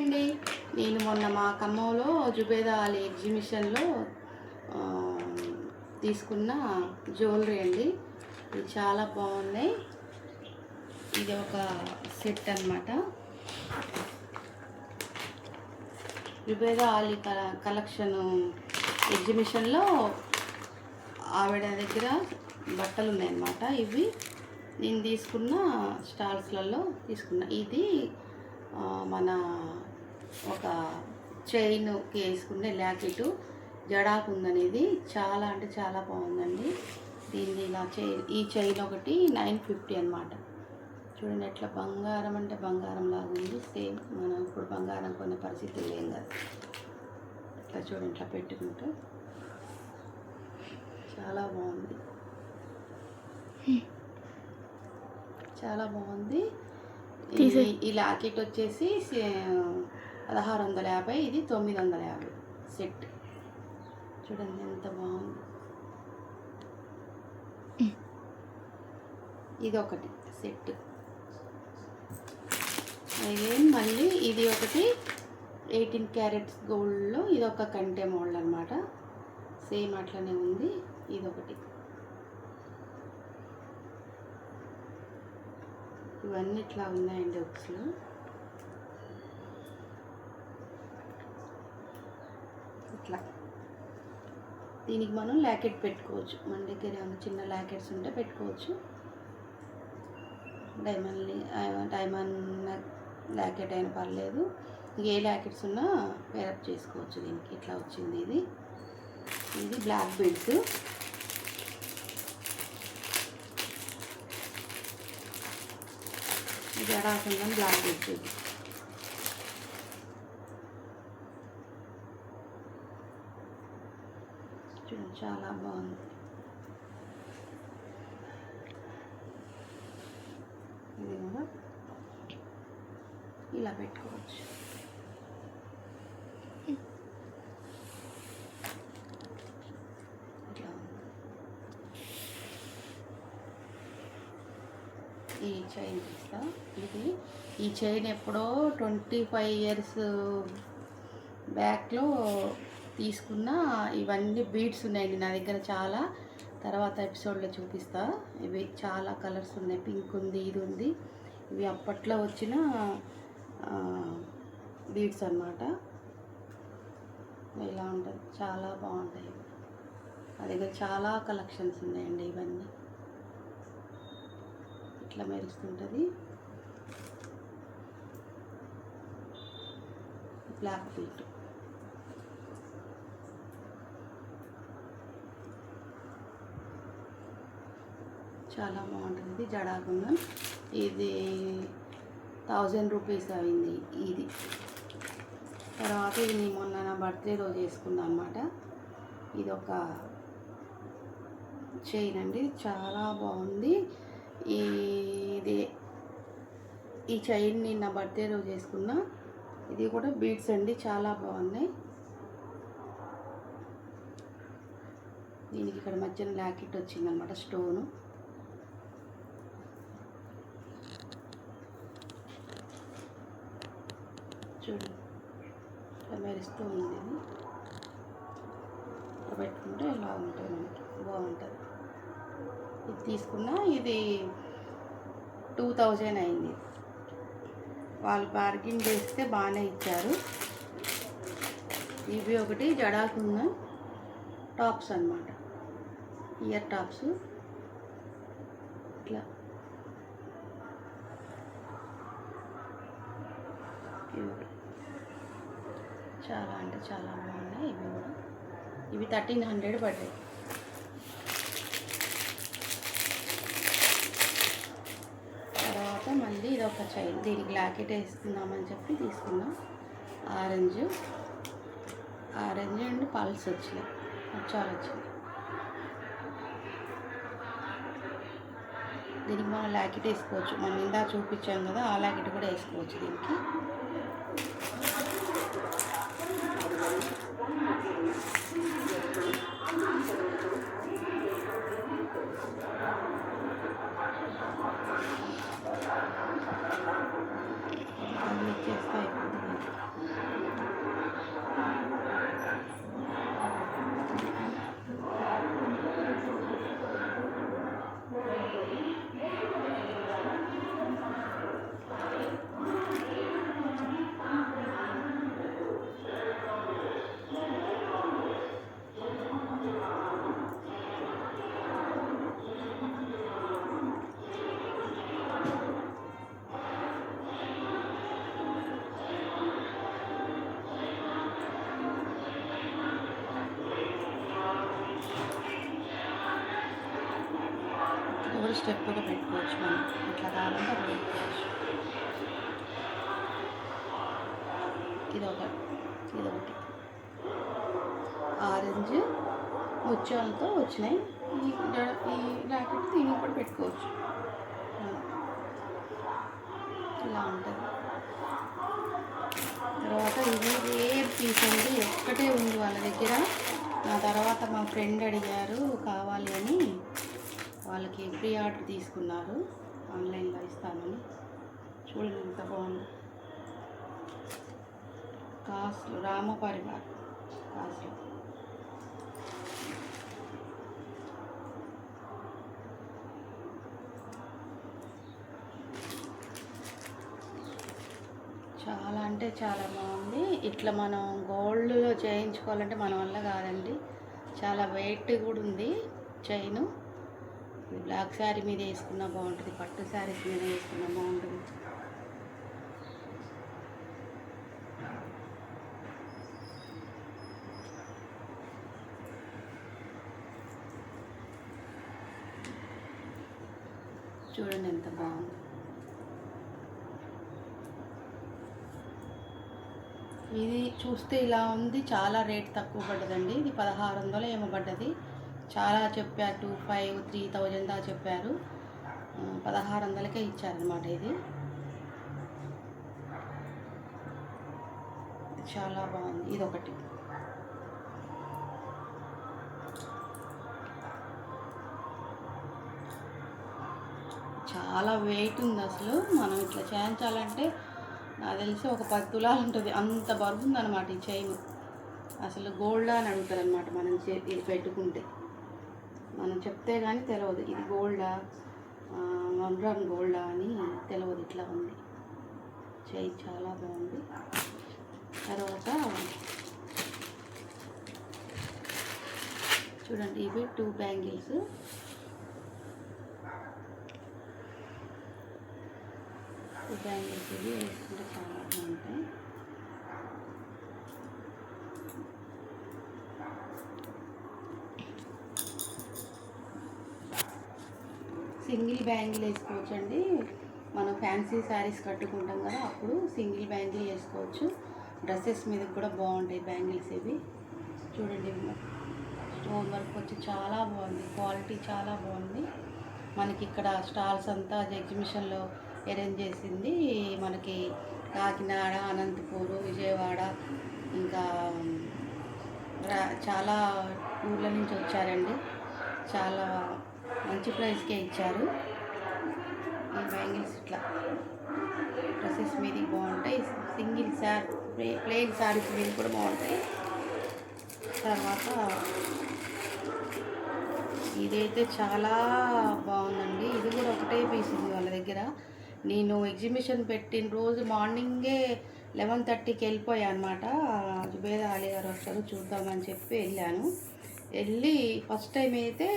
అండి. నేను మొన్న మా ఖమ్మంలో జుబేదా అలీ ఎగ్జిబిషన్లో తీసుకున్న జ్యువెలరీ అండి. ఇది చాలా బాగున్నాయి ఇది ఒక సెట్ అన్నమాట. జుబేదా అలీ కల కలెక్షన్ ఎగ్జిబిషన్లో ఆవిడ దగ్గర బట్టలు ఉన్నాయన్నమాట ఇవి. నేను తీసుకున్న స్టాల్స్లలో తీసుకున్న. ఇది మన ఒక చైన్కి వేసుకునే ల్యాకెట్ జడాకు ఉందనేది చాలా అంటే చాలా బాగుందండి. దీన్ని ఇలా చైన్ ఈ చైన్ ఒకటి నైన్ ఫిఫ్టీ అనమాట చూడండి ఎట్లా బంగారం అంటే బంగారం లాగా ఉంది. సేమ్ మనం ఇప్పుడు బంగారం కొనే పరిస్థితి లేం కదా. ఇట్లా చూడండి ఇట్లా పెట్టుకుంటూ చాలా బాగుంది. చాలా బాగుంది. ఈ లాకెట్ వచ్చేసి పదహారు వందల యాభై ఇది తొమ్మిది వందల యాభై. సెట్. చూడండి ఎంత బాగుంది. ఇది ఒకటి సెట్. అదేం మళ్ళీ ఇది ఒకటి ఎయిటీన్ క్యారెట్స్ గోల్డ్లో ఇది ఒక కంటే మోడల్ అనమాట సేమ్ అట్లనే ఉంది ఇది ఒకటి ఇవన్నీ ఇట్లా ఉన్నాయండి బుక్స్లో? ఇట్లా. దీనికి మనం ల్యాకెట్ పెట్టుకోవచ్చు. మన దగ్గర ఏమైనా చిన్న ల్యాకెట్స్ ఉంటే పెట్టుకోవచ్చు. డైమండ్ డైమండ్ ల్యాకెట్ అయినా పర్లేదు. ఏ ల్యాకెట్స్ ఉన్నా పేరప్ చేసుకోవచ్చు దీనికి. ఇట్లా వచ్చింది ఇది. ఇది బ్లాక్ బెడ్స్ ఇది రాకుండా బ్లాక్ బెడ్స్ ఇది చూడండి చాలా బాగుంది. ఇది కూడా ఇలా పెట్టుకోవచ్చు. ఇట్లా ఉంది. ఈ చైన్ ఇస్తా ఇది ఈ చైన్ ఎప్పుడో ట్వంటీ ఫైవ్ ఇయర్స్ బ్యాక్లో తీసుకున్న ఇవన్నీ బీడ్స్ ఉన్నాయండి నా దగ్గర చాలా. తర్వాత ఎపిసోడ్లో చూపిస్తా. ఇవి చాలా కలర్స్ ఉన్నాయి. పింక్ ఉంది ఇది ఉంది. ఇవి అప్పట్లో వచ్చిన బీడ్స్ అన్నమాట. ఇలా ఉంటుంది? చాలా బాగుంటాయి. నా దగ్గర చాలా కలెక్షన్స్ ఉన్నాయండి ఇవన్నీ. ఇట్లా మెరుస్తుంటుంది. Black beat. చాలా బాగుంటుంది. ఇది ఇది థౌజండ్ రూపీస్ అయింది ఇది. తర్వాత ఇది నేను మొన్న నా బర్త్డే రోజు వేసుకున్నాను అనమాట ఇది ఒక చైన్ అండి. చాలా బాగుంది. ఈ ఇది ఈ చైన్ నేను నా బర్త్డే రోజు వేసుకున్నా. ఇది కూడా బీడ్స్ అండి. చాలా బాగున్నాయి. దీనికి ఇక్కడ మధ్యన లాకెట్ వచ్చిందనమాట స్టోను. చూడు. ఇట్లా మెరుస్తూ ఉంది ఇది ఇట్లా పెట్టుకుంటే ఇలా ఉంటుంది మనకి బాగుంటుంది. ఇది తీసుకున్నా ఇది టూ థౌజండ్ అయింది. వాళ్ళు బార్గిన్ చేస్తే బాగానే ఇచ్చారు. ఇవి ఒకటి జడాకున్న టాప్స్ అన్నమాట. Ear tops. ఇట్లా. ఇవి చాలా అంటే చాలా బాగున్నాయి. ఇవి కూడా. ఇవి థర్టీన్ హండ్రెడ్ పడ్డాయి. తర్వాత మళ్ళీ ఇది ఒక చైన్. దీనికి లాకెట్ వేసుకుందామని చెప్పి తీసుకున్నాం ఆరెంజ్. ఆరెంజ్ అండ్ పల్స్ వచ్చినాయి. చాలా వచ్చినాయి. దీనికి మనం లాకెట్ వేసుకోవచ్చు. మనం ఇందా చూపించాం కదా ఆ లాకెట్ కూడా వేసుకోవచ్చు దీనికి. స్టెప్గా పెట్టుకోవచ్చు మనం. అట్లా కావాలంటే అట్లా పెట్టుకోవచ్చు. ఇది ఒక ఇది ఒకటి ఆరెంజ్ ముత్యాలతో వచ్చినాయి. ఈ ఈ ర్యాకెట్ దీనికి కూడా పెట్టుకోవచ్చు. ఇలా ఉంటుంది. తర్వాత ఇది రేర్ పీస్ అండి. ఒక్కటే ఉంది వాళ్ళ దగ్గర. నా తర్వాత మా ఫ్రెండ్ అడిగారు కావాలి అని. వాళ్ళకి ప్రీ ఆర్డర్ తీసుకున్నారు. ఆన్లైన్లో ఇస్తానని. చూడండి ఎంత బాగుంది. కాసులు రామ పరివార్ కాసులు చాలా అంటే చాలా బాగుంది. ఇట్లా మనం గోల్డ్లో చేయించుకోవాలంటే మన వల్ల కాదండి. చాలా వెయిట్ కూడా ఉంది చైన్. బ్లాక్ శారీ మీద వేసుకున్నా బాగుంటుంది పట్టు శారీస్ మీద వేసుకున్నా బాగుంటుంది. చూడండి ఎంత బాగుంది. ఇది చూస్తే ఇలా ఉంది చాలా రేట్ తక్కువ పడ్డదండి. ఇది పదహారు వందలు ఏమో పడ్డది. చాలా చెప్పారు టూ ఫైవ్ త్రీ థౌజండ్ దా చెప్పారు. పదహారు వందలకే ఇచ్చారనమాట ఇది. చాలా బాగుంది ఇది ఒకటి చాలా వెయిట్ ఉంది అసలు మనం ఇట్లా చేయించాలంటే నాకు తెలిసి ఒక పది తులాలు ఉంటుంది. అంత బరువు ఉందన్నమాట ఈ చైన్ అసలు గోల్డ్ అని అడుగుతారు అనమాట మనం ఇది పెట్టుకుంటే. మనం చెప్తే కానీ తెలియదు ఇది గోల్డా వన్ గ్రామ్ గోల్డా అని తెలియదు ఇట్లా ఉంది. చేయి చాలా బాగుంది. తర్వాత చూడండి ఇవి టూ బ్యాంగిల్స్. టూ బ్యాంగిల్స్ ఇవి వేసుకుంటే చాలా బాగుంటాయి. సింగిల్ బ్యాంగిల్ వేసుకోవచ్చండి. మనం ఫ్యాన్సీ శారీస్ కట్టుకుంటాం కదా అప్పుడు సింగిల్ బ్యాంగిల్ వేసుకోవచ్చు. డ్రెస్సెస్ మీద కూడా బాగుంటాయి బ్యాంగిల్స్ ఇవి. చూడండి స్టోన్ వర్క్ వచ్చి చాలా బాగుంది క్వాలిటీ చాలా బాగుంది. మనకి ఇక్కడ స్టాల్స్ అంతా ఎగ్జిబిషన్లో అరేంజ్ చేసింది. మనకి కాకినాడ అనంతపూర్ విజయవాడ ఇంకా రా- చాలా ఊర్ల నుంచి వచ్చారండి. చాలా మంచి ప్రైస్కే ఇచ్చారు. ఈ బ్యాంగిల్స్ ఇట్లా డ్రెస్సెస్ మీది బాగుంటాయి. సింగిల్ శారీ ప్లెయిన్ శారీస్ మీద కూడా బాగుంటాయి. తర్వాత ఇదైతే చాలా బాగుందండి. ఇది కూడా ఒకటే పీస్ ఉంది వాళ్ళ దగ్గర. నేను ఎగ్జిబిషన్ పెట్టిన రోజు మార్నింగే లెవెన్ థర్టీకి వెళ్ళిపోయా అనమాట జుబేద అలీ గారు వస్తారు చూద్దామని చెప్పి వెళ్ళాను. వెళ్ళి ఫస్ట్ టైం అయితే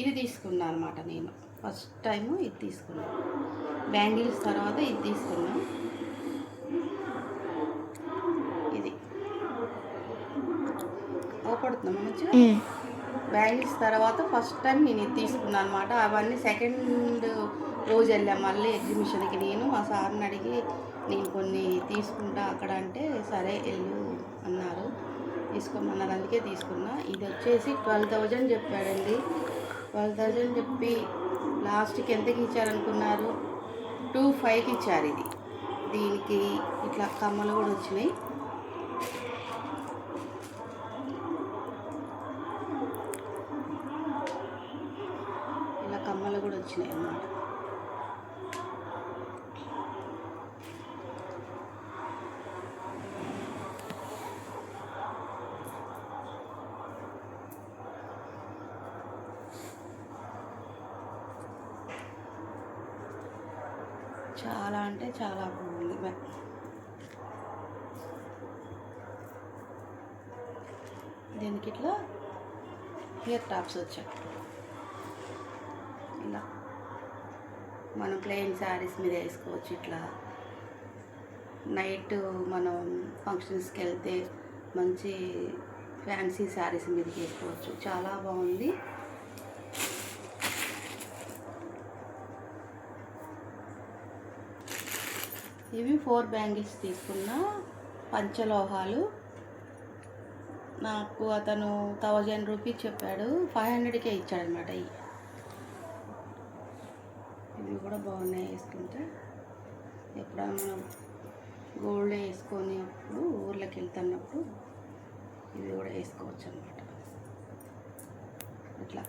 ఇది తీసుకున్నాను అనమాట నేను. ఫస్ట్ టైము ఇది తీసుకున్నాను బ్యాంగిల్స్ తర్వాత ఇది తీసుకున్నాను ఇది. అవపడుతున్నాం మంచిగా బ్యాంగిల్స్ తర్వాత ఫస్ట్ టైం నేను ఇది తీసుకున్నాను అనమాట అవన్నీ సెకండ్ రోజు వెళ్ళాం. మళ్ళీ ఎగ్జిబిషన్కి నేను మా సార్ని అడిగి నేను కొన్ని తీసుకుంటా అక్కడ అంటే సరే వెళ్ళు అన్నారు. తీసుకోమన్నారు. అందుకే తీసుకున్నా. ఇది వచ్చేసి ట్వెల్వ్ థౌజండ్ చెప్పాడండి. ట్వెల్వ్ థౌజండ్ చెప్పి లాస్ట్కి ఎంతకి ఇచ్చారనుకున్నారు? టూ ఫైవ్కి ఇచ్చారు ఇది. దీనికి ఇట్లా కమ్మలు కూడా వచ్చినాయి ఇలా కమ్మలు కూడా వచ్చినాయి అన్నమాట చాలా అంటే చాలా బాగుంది. దీనికి ఇట్లా ఇయర్ టాప్స్ వచ్చాయి. ఇలా. మనం ప్లెయిన్ శారీస్ మీద వేసుకోవచ్చు ఇట్లా. నైట్ మనం ఫంక్షన్స్కి వెళ్తే మంచి ఫ్యాన్సీ శారీస్ మీదకి వేసుకోవచ్చు. చాలా బాగుంది. ఇవి ఫోర్ బ్యాంగిల్స్ తీసుకున్న పంచలోహాలు. నాకు అతను థౌజండ్ రూపీస్ చెప్పాడు. ఫైవ్ హండ్రెడ్కే ఇచ్చాడనమాట ఇవి. ఇవి కూడా బాగున్నాయి వేసుకుంటే. ఎప్పుడైనా మనం గోల్డ్ వేసుకొని అప్పుడు ఊర్లోకి వెళ్తున్నప్పుడు ఇవి కూడా వేసుకోవచ్చు అనమాట ఇట్లా.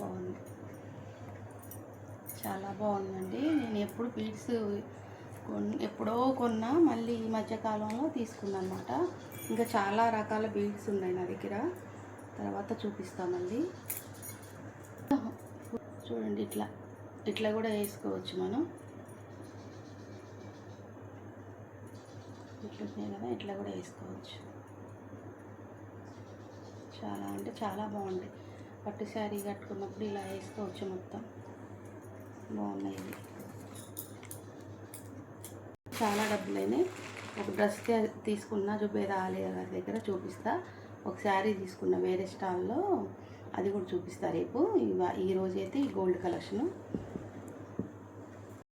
బాగుంది. చాలా బాగుందండి. నేను ఎప్పుడు బీడ్స్ కొన్ ఎప్పుడో కొన్నా మళ్ళీ ఈ మధ్యకాలంలో తీసుకున్నా అనమాట ఇంకా చాలా రకాల బీడ్స్ ఉన్నాయి నా దగ్గర. తర్వాత చూపిస్తామండి. చూడండి ఇట్లా ఇట్లా కూడా వేసుకోవచ్చు మనం. ఇట్లున్నాయి కదా ఇట్లా కూడా వేసుకోవచ్చు. చాలా అంటే చాలా బాగుంది పట్టు శారీ కట్టుకున్నప్పుడు ఇలా వేసుకోవచ్చు మొత్తం. బాగున్నాయి చాలా చాలా డబ్బులైనాయి. ఒక డ్రెస్ తీసుకున్నా చూపేది ఆలయ గారి దగ్గర చూపిస్తా. ఒక శారీ తీసుకున్న వేరే స్టాల్లో అది కూడా చూపిస్తా రేపు. ఈ రోజైతే ఈ గోల్డ్ కలెక్షను.